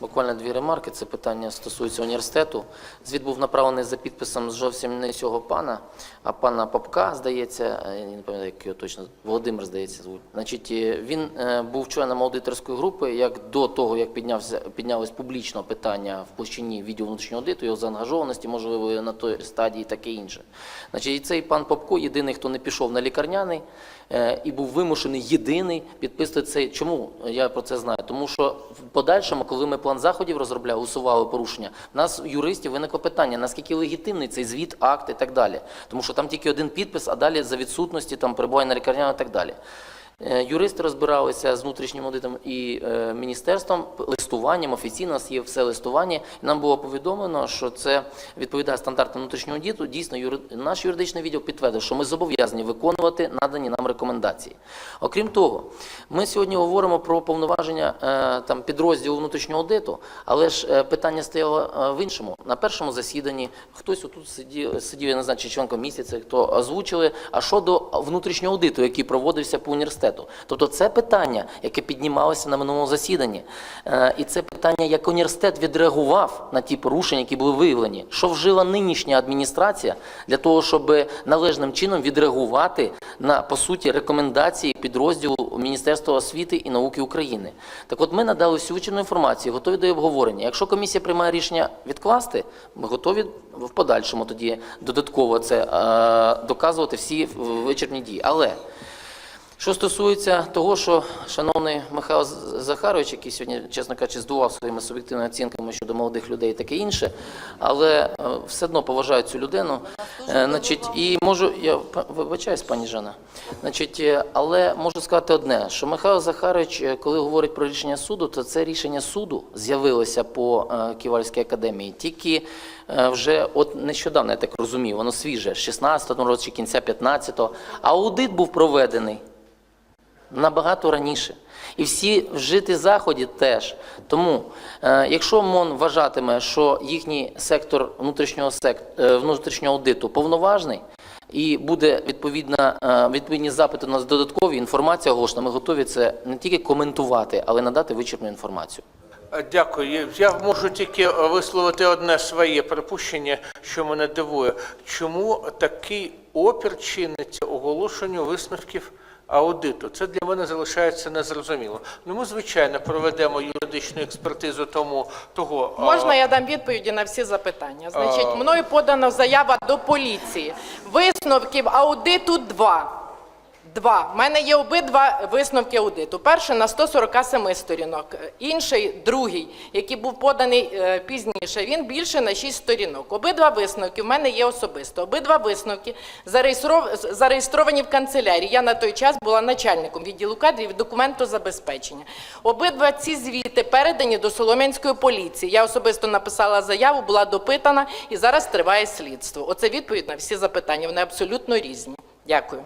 Буквально дві ремарки. Це питання стосується університету. Звіт був направлений за підписом зовсім не цього пана, а пана Попка, здається, е, я не пам'ятаю, як його точно Володимир, здається, звуть. Значить, е, він е, був членом аудиторської групи. Як до того, як піднявся піднялось публічно питання в площині відділу внутрішнього аудиту, його заангажованості, можливо, на той стадії, таке інше. Значить, і цей пан Попко єдиний, хто не пішов на лікарняний і був вимушений єдиний підписати цей. Чому я про це знаю? Тому що в подальшому, коли ми план заходів розробляли, усували порушення, У нас юристів виникло питання, наскільки легітимний цей звіт, акт і так далі. Тому що там тільки один підпис, а далі за відсутності там перебуває на лікарня і так далі. Е, Юристи розбиралися з внутрішнім аудитом і е, міністерством, листуванням, офіційно є все листування. Нам було повідомлено, що це відповідає стандартам внутрішнього аудиту. Дійсно, наш юридичний відділ підтвердив, що ми зобов'язані виконувати надані нам рекомендації. Окрім того, ми сьогодні говоримо про повноваження е, там підрозділу внутрішнього аудиту, але ж питання стояло в іншому. На першому засіданні хтось отут сидів, сидів, я не знаю, чи член комісії, це хто озвучили. А щодо внутрішнього аудиту, який проводився по університету, тобто це питання, яке піднімалося на минулому засіданні, Е, і це питання, як університет відреагував на ті порушення, які були виявлені, що вжила нинішня адміністрація для того, щоб належним чином відреагувати на по суті рекомендації підрозділу Міністерства освіти і науки України. Так от ми надали всю вичерпну інформацію, готові до обговорення. Якщо комісія приймає рішення відкласти, ми готові в подальшому тоді додатково це е, доказувати всі вичерпні дії. Але що стосується того, що шановний Михайло Захарович, який сьогодні, чесно кажучи, здував своїми суб'єктивними оцінками щодо молодих людей і таке інше, але е, все одно поважаю цю людину. Е, Значить, і можу, я вибачаюсь, пані Жана. Значить, е, але можу сказати одне, що Михайло Захарович, коли говорить про рішення суду, то це рішення суду з'явилося по Ківальській академії тільки вже от нещодавно, я так розумію, воно свіже, з 16-го року чи кінця 15-го, аудит був проведений набагато раніше. І всі вжиті заходи теж. Тому, е, якщо МОН вважатиме, що їхній сектор внутрішнього сек... е, внутрішнього аудиту повноважний, і буде відповідна, е, відповідні запити на додаткові інформація оголошена, ми готові це не тільки коментувати, але й надати вичерпну інформацію. Дякую. Я можу тільки висловити одне своє припущення, що мене дивує. Чому такий опір чиниться оголошенню висновків аудиту? Це для мене залишається незрозуміло. Ну, ми, звичайно, проведемо юридичну експертизу тому того. Можна я дам відповіді на всі запитання? Значить, мною подана заява до поліції. Висновків аудиту два. Два. У мене є обидва висновки аудиту. Перший на 147 сторінок, інший, другий, який був поданий е, пізніше, він більше на 6 сторінок. Обидва висновки в мене є особисто. Обидва висновки зареєстров- зареєстровані в канцелярії. Я на той час була начальником відділу кадрів і документозабезпечення. Обидва ці звіти передані до Солом'янської поліції. Я особисто написала заяву, була допитана і зараз триває слідство. Оце відповідь на всі запитання. Вони абсолютно різні. Дякую.